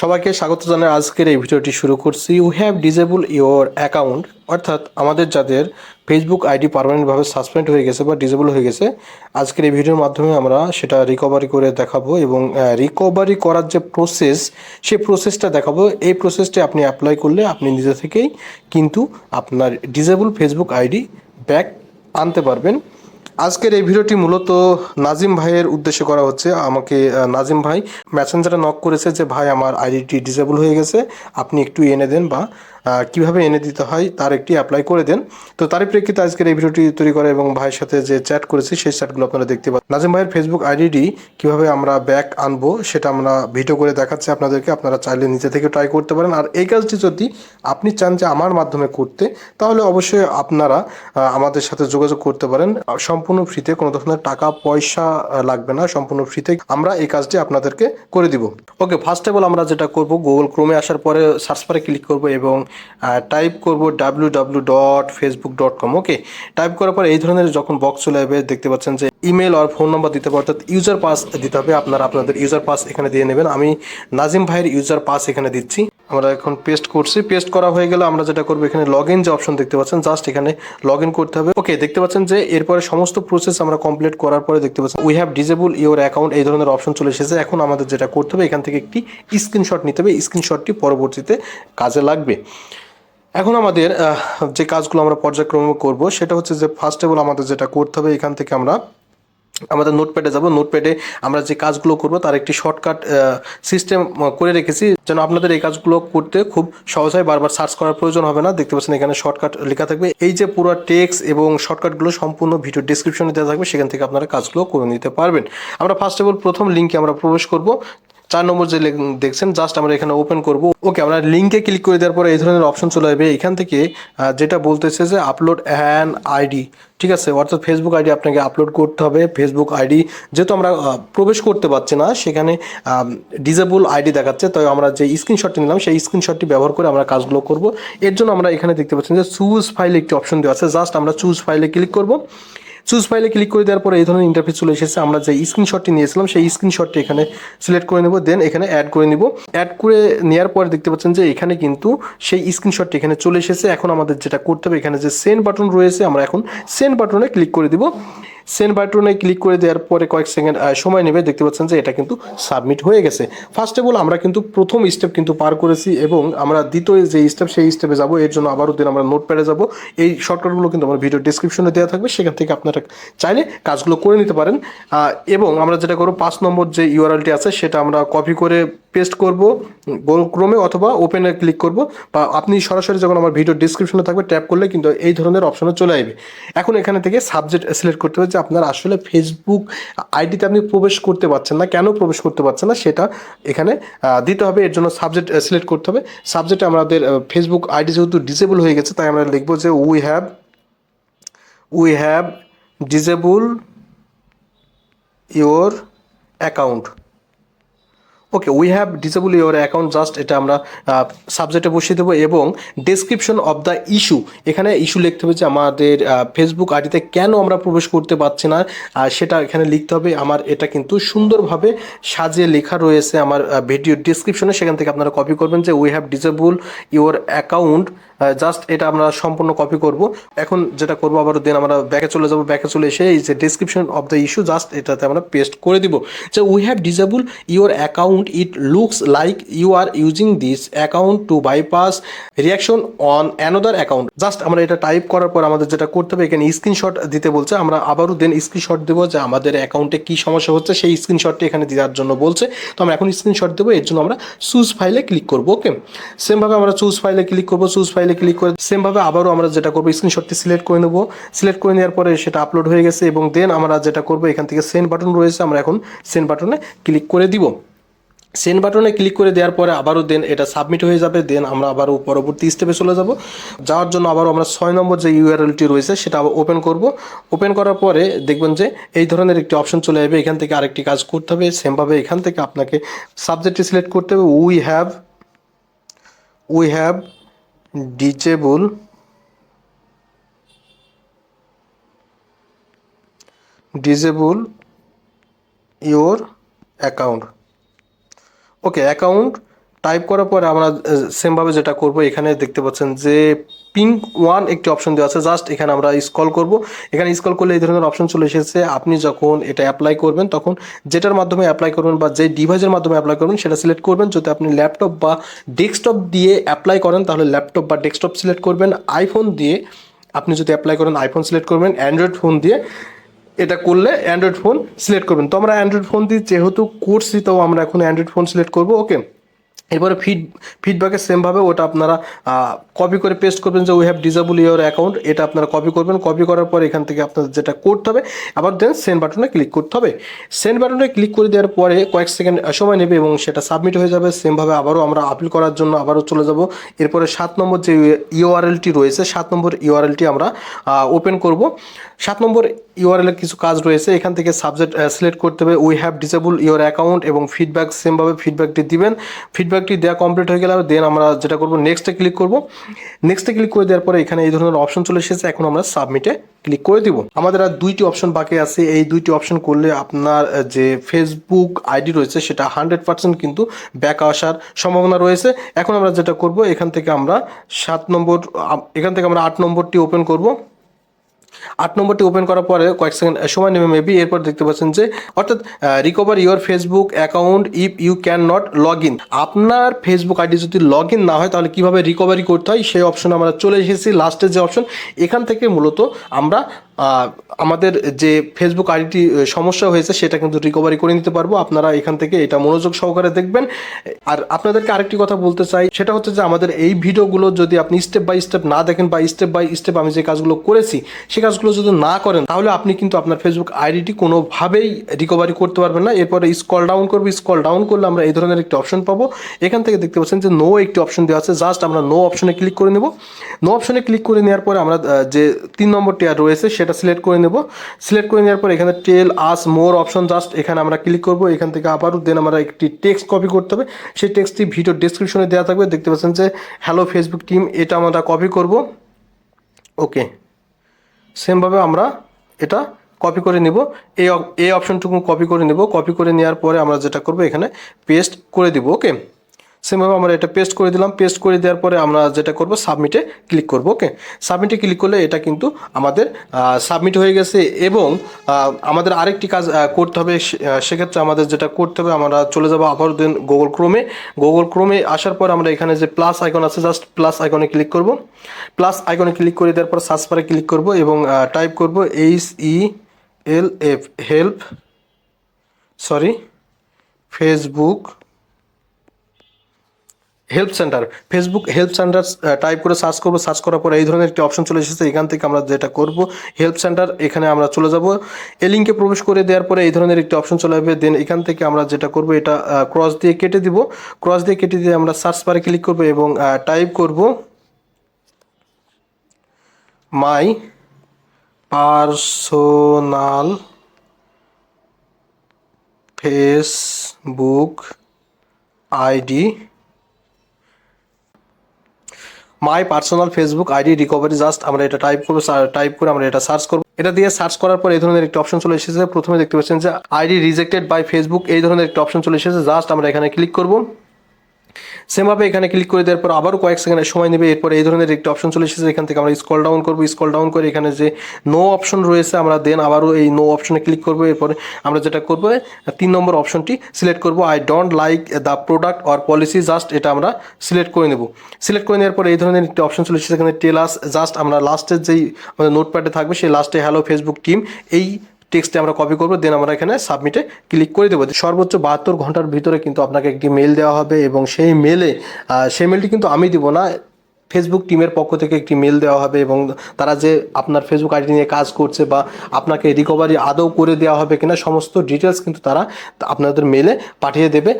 সবাইকে স্বাগত জানাই। আজকের এই ভিডিওটি শুরু করছি। You have disable your account অর্থাৎ আমাদের যাদের ফেসবুক আইডি পারমানেন্টভাবে সাসপেন্ড হয়ে গেছে বা ডিজেবল হয়ে গেছে, আজকের এই ভিডিওর মাধ্যমে আমরা সেটা রিকভারি করে দেখাবো এবং রিকভারি করার যে প্রসেস সেই প্রসেসটা দেখাবো। এই প্রসেসটা আপনি অ্যাপ্লাই করলে আপনি নিজে থেকেই কিন্তু আপনার ডিজেবল ফেসবুক আইডি ব্যাক আনতে পারবেন। আজকের এই ভিডিওটি মূলত নাজিম ভাইয়ের উদ্দেশ্যে করা হচ্ছে। আমাকে নাজিম ভাই মেসেঞ্জারে নক করেছে যে, ভাই, আমার আইডিটি ডিসেবল হয়ে গেছে। আপনি একটু এনে দেন বা কীভাবে এনে দিতে হয় তার একটি অ্যাপ্লাই করে দেন। তো তারই প্রেক্ষিতে আজকের এই ভিডিওটি তৈরি করে এবং ভাইয়ের সাথে যে চ্যাট করেছি, সেই চ্যাটগুলো আপনারা দেখতে পাবেন নাজিম ভাইয়ের ফেসবুক আইডিটি কীভাবে আমরা ব্যাক আনব, সেটা আমরা ভিডিও করে দেখাচ্ছি আপনাদেরকে। আপনারা চাইলে নিজে থেকে ট্রাই করতে পারেন। আর এই কাজটি যদি আপনি চান যে আমার মাধ্যমে করতে, তাহলে অবশ্যই আপনারা আমাদের সাথে যোগাযোগ করতে পারেন। সম্পূর্ণ ফ্রিতে কোনো ধরনের টাকা, পয়সা লাগবে না। সম্পূর্ণ ফ্রিতে আমরা এই কাজটি আপনাদেরকে করে দিব। ওকে ফার্স্ট অফ অল আমরা যেটা করব গুগল ক্রোমে আসার পরে সার্চ বারে ক্লিক করব এবং টাইপ করব W W dot Facebook dot com okay type করার পর এই ধরনের যখন বক্স চলে যাবে দেখতে পাচ্ছেন যে ইমেল আর ফোন নাম্বার দিতে হবে, অর্থাৎ ইউজার পাস দিতে হবে। আপনারা আপনাদের ইউজার পাস এখানে দিয়ে নেবেন। আমি নাজিম ভাইয়ের ইউজার পাস এখানে দিচ্ছি। আমরা এখন পেস্ট করছি। পেস্ট করা হয়ে গেলে আমরা যেটা করব, এখানে লগ ইন যে অপশন দেখতে পাচ্ছেন জাস্ট এখানে লগ ইন করতে হবে। ওকে দেখতে পাচ্ছেন যে এরপরে সমস্ত প্রসেস আমরা কমপ্লিট করার পরে দেখতে পাচ্ছেন we have disable your account এই ধরনের অপশন চলে এসেছে। এখন আমাদের যেটা করতে হবে, এখান থেকে একটি স্ক্রিনশট নিতে হবে। স্ক্রিনশটটি পরবর্তীতে কাজে লাগবে। এখন আমাদের যে কাজগুলো আমরা পর্যায়ক্রমে করব, সেটা হচ্ছে যে ফার্স্ট অফ অল আমাদের যেটা করতে হবে, এখান থেকে আমরা আমাদের নোটপ্যাডে যাব। নোটপ্যাডে আমরা যে কাজগুলো করব, তার একটি শর্টকাট সিস্টেম করে রেখেছি। যেন আপনাদের এই কাজগুলো করতে খুব সহজ হয়। বারবার সার্চ করার প্রয়োজন হবে না। দেখতে পাচ্ছেন এখানে শর্টকাট লেখা থাকবে। এই যে পুরো টেক্স এবং শর্টকাটগুলো সম্পূর্ণ ভিডিও ডিসক্রিপশনে দেওয়া থাকবে, সেখান থেকে আপনারা কাজগুলো করে নিতে পারবেন। আমরা ফার্স্ট অফ অল প্রথম লিঙ্কে আমরা প্রবেশ করব। চার নম্বর যে দেখছেন জাস্ট আমরা এখানে ওপেন করব। ওকে আমরা লিঙ্কে ক্লিক করে দেওয়ার পরে এই ধরনের অপশন চলে আসবে। এখান থেকে যেটা বলতেছে যে আপলোড অ্যান আইডি ঠিক আছে? অর্থাৎ ফেসবুক আইডি আপনাকে আপলোড করতে হবে। ফেসবুক আইডি যেহেতু আমরা প্রবেশ করতে পারছি না, সেখানে ডিজেবল আইডি দেখাচ্ছে। তাই আমরা যে স্ক্রিনশটটি নিলাম, সেই স্ক্রিনশটটি ব্যবহার করে আমরা কাজগুলো করব। এর জন্য আমরা এখানে দেখতে পাচ্ছি যে চুজ ফাইলে একটি অপশন দেওয়া আছে। জাস্ট আমরা চুজ ফাইলে ক্লিক করব। চুজ ফাইলে ক্লিক করে দেওয়ার পরে এই ধরনের ইন্টারফেস চলে এসেছে। আমরা যে স্ক্রিনশটটি নিয়েছিলাম, সেই স্ক্রিনশটটি এখানে সিলেক্ট করে নেব দেন এখানে অ্যাড করে নিব। অ্যাড করে নেওয়ার পর দেখতে পাচ্ছেন যে এখানে কিন্তু সেই স্ক্রিনশটটি এখানে চলে এসেছে। এখন আমাদের যেটা করতে হবে, এখানে যে সেন্ড বাটন রয়েছে, আমরা এখন সেন্ড বাটনে ক্লিক করে দিব। সেন্ড বাটনে ক্লিক করে দেওয়ার পরে কয়েক সেকেন্ড সময় নেবে, দেখতে পাচ্ছেন যে এটা কিন্তু সাবমিট হয়ে গেছে। ফার্স্ট অফ অল আমরা কিন্তু প্রথম স্টেপ কিন্তু পার করেছি এবং আমরা দ্বিতীয় যে স্টেপ সেই স্টেপে যাব। এর জন্য আবারও দিন আমরা নোট নোটপ্যাডে যাব। এই শর্টকাটগুলো কিন্তু আমার ভিডিও ডিসক্রিপশনে দেওয়া থাকবে। সেখান থেকে আপনারা চাইলে কাজগুলো করে নিতে পারেন। এবং আমরা যেটা করব, পাঁচ নম্বর যে ইউআরএলটি আছে, সেটা আমরা কপি করে পেস্ট করব গোল ক্রমে অথবা ওপেনে ক্লিক করব। বা আপনি সরাসরি যখন আমার ভিডিও ডিসক্রিপশনে থাকবে ট্যাপ করলে কিন্তু এই ধরনের অপশনে চলে আসবে। এখন এখানে থেকে সাবজেক্ট সিলেক্ট করতে হবে যে আপনার আসলে ফেসবুক আইডিতে আপনি প্রবেশ করতে পারছেন না। কেন প্রবেশ করতে পারছেন না? সেটা এখানে দিতে হবে। এর জন্য সাবজেক্ট সিলেক্ট করতে হবে। সাবজেক্টে আমাদের ফেসবুক আইডি যেহেতু ডিসেবল হয়ে গেছে, তাই আমরা লিখব যে we have we have disable your account okay we have disable your account just এটা আমরা সাবজেক্টে বসিয়ে দেবো এবং ডেসক্রিপশন অফ দ্য ইস্যু এখানে ইস্যু লিখতে হবে যে আমাদের ফেসবুক আইডিতে কেন আমরা প্রবেশ করতে পারছি না সেটা এখানে লিখতে হবে। আমার এটা কিন্তু সুন্দরভাবে সাজিয়ে লেখা রয়েছে আমার ভিডিও ডিসক্রিপশনে সেখান থেকে আপনারা কপি করবেন যে we have disable your account just এটা আমরা সম্পূর্ণ কপি করব। এখন যেটা করব, আবার দেন আমরা ব্যাকে চলে যাব। ব্যাকে চলে এসে এই যে description of the issue just এটাতে আমরা পেস্ট করে দিব। যে we have disable your account it looks like you are using this account to bypass reaction on another account just আমরা এটা টাইপ করার পর আমাদের যেটা করতে হবে, এখানে স্ক্রিনশট দিতে বলছে। আমরা আবারও দেন স্ক্রিনশট দেবো যে আমাদের অ্যাকাউন্টে কী সমস্যা হচ্ছে, সেই স্ক্রিনশটটি এখানে দেওয়ার জন্য বলছে। তো আমরা এখন স্ক্রিনশট দেবো, এর জন্য আমরা চুজ ফাইলে ক্লিক করব ওকে সেমভাবে আমরা চুজ ফাইলে ক্লিক করব। চুজ ফাইলে ক্লিক করে সেমভাবে আবারও আমরা যেটা করব স্ক্রিনশটটি সিলেক্ট করে নেব। সিলেক্ট করে নেওয়ার পরে সেটা আপলোড হয়ে গেছে এবং দেন আমরা যেটা করব, এখান থেকে সেন্ড বাটন রয়েছে, আমরা এখন সেন্ড বাটনে ক্লিক করে দিব। সেন্ড বাটনে ক্লিক করে দেওয়ার পরে আবারও দেন এটা সাবমিট হয়ে যাবে দেন আমরা আবারও পরবর্তী স্টেপে চলে যাব। যাওয়ার জন্য আবারও আমরা ছয় নম্বর যে ইউআরএলটি রয়েছে, সেটা আবার ওপেন করব। ওপেন করার পরে দেখবেন যে এই ধরনের একটি অপশন চলে যাবে এখান থেকে আরেকটি কাজ করতে হবে। সেমভাবে এখান থেকে আপনাকে সাবজেক্টটি সিলেক্ট করতে হবে। We have we have disable disable your account okay account type করার পরে আমরা সেমভাবে যেটা করব, এখানে দেখতে পাচ্ছেন যে পিঙ্ক ওয়ান একটি অপশন দেওয়া আছে। জাস্ট এখানে আমরা স্কল করব। এখানে স্কল করলে এই ধরনের অপশন চলে এসেছে। আপনি যখন এটা অ্যাপ্লাই করবেন, তখন যেটার মাধ্যমে অ্যাপ্লাই করবেন বা যে ডিভাইসের মাধ্যমে অ্যাপ্লাই করবেন, সেটা সিলেক্ট করবেন। যদি আপনি ল্যাপটপ বা ডেস্কটপ দিয়ে অ্যাপ্লাই করেন, তাহলে ল্যাপটপ বা ডেস্কটপ সিলেক্ট করবেন। আইফোন দিয়ে আপনি যদি অ্যাপ্লাই করেন আইফোন সিলেক্ট করবেন। অ্যান্ড্রয়েড ফোন দিয়ে এটা করলে অ্যান্ড্রয়েড ফোন সিলেক্ট করবেন। তো আমরা অ্যান্ড্রয়েড ফোন দিয়ে যেহেতু করছি, তো আমরা এখন অ্যান্ড্রয়েড ফোন সিলেক্ট করব। ওকে এরপরে ফিড ফিডব্যাকে সেমভাবে ওটা আপনারা কপি করে পেস্ট করবেন যে we have disable your account এটা আপনারা কপি করবেন কপি করার পর এখান থেকে আপনাদের যেটা করতে হবে, আবার দেন সেন্ড বাটনে ক্লিক করতে হবে। সেন্ড বাটনে ক্লিক করে দেওয়ার পরে কয়েক সেকেন্ড সময় নেবে এবং সেটা সাবমিট হয়ে যাবে সেমভাবে আবারও আমরা আপিল করার জন্য আবারও চলে যাব। এরপরে সাত নম্বর যে ইউআরএলটি রয়েছে, সাত নম্বর ইউআরএলটি আমরা ওপেন করব। সাত নম্বর ইউআরএলের কিছু কাজ রয়েছে, এখান থেকে সাবজেক্ট সিলেক্ট করতে হবে। We have disable your account এবং ফিডব্যাক সেমভাবে ফিডব্যাকটি দিবেন। ফিডব্যাকটি দেওয়া কমপ্লিট হয়ে গেলে দেন আমরা যেটা করব নেক্সটে ক্লিক করব। নেক্সটে ক্লিক করে দেওয়ার পরে এখানে এই ধরনের অপশন চলে এসেছে। এখন আমরা সাবমিটে ক্লিক করে দিব। আমাদের আর দুইটি অপশন বাকি আছে। এই দুইটি অপশন করলে আপনার যে ফেসবুক আইডি রয়েছে সেটা হান্ড্রেড পার্সেন্ট কিন্তু ব্যাক আসার সম্ভাবনা রয়েছে। এখন আমরা যেটা করব, এখান থেকে আমরা সাত নম্বর এখান থেকে আমরা আট নম্বরটি ওপেন করব। আট নম্বরটি ওপেন করার পরে কয়েক সেকেন্ড সময় নেবে মেবি এরপর দেখতে পাচ্ছেন যে, অর্থাৎ recover your Facebook account if you can not log in আপনার ফেসবুক আইডি যদি লগ ইন না হয়, তাহলে কীভাবে রিকভারি করতে হয়? সেই অপশন আমরা চলে এসেছি লাস্টের যে অপশন এখান থেকে মূলত আমরা আমাদের যে ফেসবুক আইডিটি সমস্যা হয়েছে, সেটা কিন্তু রিকভারি করে নিতে পারব। আপনারা এখান থেকে এটা মনোযোগ সহকারে দেখবেন। আর আপনাদেরকে আরেকটি কথা বলতে চাই, সেটা হচ্ছে যে আমাদের এই ভিডিওগুলো যদি আপনি স্টেপ বাই স্টেপ না দেখেন বা স্টেপ বাই স্টেপ আমি যে কাজগুলো করেছি সেই কাজগুলো যদি না করেন, তাহলে আপনি কিন্তু আপনার ফেসবুক আইডিটি কোনোভাবেই রিকভারি করতে পারবেন না। এরপরে স্কল ডাউন করব স্কল ডাউন করলে আমরা এই ধরনের একটি অপশন পাবো। এখান থেকে দেখতে পাচ্ছেন যে নো একটি অপশন দেওয়া আছে। জাস্ট আমরা নো অপশনে ক্লিক করে নেব। নো অপশনে ক্লিক করে নেওয়ার পরে আমরা যে তিন নম্বরটি আর রয়েছে, সেটা সিলেক্ট করে নেব। সিলেক্ট করে নেওয়ার পর এখানে tell us more option just এখানে আমরা ক্লিক করব, এখান থেকে আবারও দেন আমরা একটি টেক্সট কপি করতে হবে। সেই টেক্সটটি ভিডিও ডিসক্রিপশনে দেওয়া থাকবে। দেখতে পাচ্ছেন যে হ্যালো ফেসবুক টিম এটা আমরা কপি করব। ওকে সেমভাবে আমরা এটা কপি করে নেব। এই এই অপশনটুকু কপি করে নেব। কপি করে নেওয়ার পরে আমরা যেটা করব, এখানে পেস্ট করে দিব। ওকে সেমভাবে আমরা এটা পেস্ট করে দিলাম। পেস্ট করে দেওয়ার পরে আমরা যেটা করব সাবমিটে ক্লিক করব ওকে সাবমিটে ক্লিক করলে এটা কিন্তু আমাদের সাবমিট হয়ে গেছে এবং আমাদের আরেকটি কাজ করতে হবে সেক্ষেত্রে আমাদের যেটা করতে হবে, আমরা চলে যাব আবার দিন গুগল ক্রোমে গুগল ক্রোমে আসার পর আমরা এখানে যে প্লাস আইকন আছে জাস্ট প্লাস আইকনে ক্লিক করব। প্লাস আইকনে ক্লিক করে দেওয়ার পর সার্চ বারে ক্লিক করব এবং টাইপ করব H E L F help sorry Facebook help centre Facebook help centre type করে সার্চ করব সার্চ করার পর এই ধরনের একটি অপশন চলে এসেছে, এখান থেকে আমরা যেটা করব হেল্প সেন্টার এখানে আমরা চলে যাব। এই লিঙ্কে প্রবেশ করে দেওয়ার পরে এই ধরনের একটি অপশন চলে আসবে দেন এখান থেকে আমরা যেটা করব, এটা ক্রস দিয়ে কেটে দিব। ক্রস দিয়ে কেটে দিয়ে আমরা সার্চ বারে ক্লিক করব এবং টাইপ করব my personal Facebook ID my personal Facebook ID recovery just আমরা এটা টাইপ করব টাইপ করে আমরা এটা সার্চ করব। এটা দিয়ে সার্চ করার পর এই ধরনের একটি অপশন চলে এসেছে। প্রথমে দেখতে পাচ্ছেন যে আইডি রিজেক্টেড বাই ফেসবুক এই ধরনের একটি অপশন চলে এসেছে। জাস্ট আমরা এখানে ক্লিক করব। সেমভাবে এখানে ক্লিক করে দেওয়ার পর আবারও কয়েক সেকেন্ডের সময় নেবে। এরপর এই ধরনের একটি অপশন চলে এসেছে। এখান থেকে আমরা স্কল ডাউন করব। স্কল ডাউন করে এখানে যে নো অপশন রয়েছে, আমরা দেন আবারও এই নো অপশনে ক্লিক করব। এরপরে আমরা যেটা করব তিন নম্বর অপশনটি সিলেক্ট করব। I don't like the product or policy just এটা আমরা সিলেক্ট করে নেব। সিলেক্ট করে নেওয়ার পর এই ধরনের একটি অপশন চলে এসেছে। এখানে টেলাস জাস্ট আমরা লাস্টের যেই আমাদের নোটপ্যাডে থাকবে, সেই লাস্টে হ্যালো ফেসবুক টিম এই টেক্সটে আমরা কপি করব দেন আমরা এখানে সাবমিটে ক্লিক করে দেবো। সর্বোচ্চ বাহাত্তর ঘণ্টার ভিতরে কিন্তু আপনাকে একটি মেল দেওয়া হবে এবং সেই মেলে সেই মেলটি কিন্তু আমি দিব না ফেসবুক টিমের পক্ষ থেকে একটি মেল দেওয়া হবে এবং তারা যে আপনার ফেসবুক আইডি নিয়ে কাজ করছে বা আপনাকে রিকভারি আদৌ করে দেওয়া হবে কিনা, সমস্ত ডিটেলস কিন্তু তারা আপনাদের মেলে পাঠিয়ে দেবে।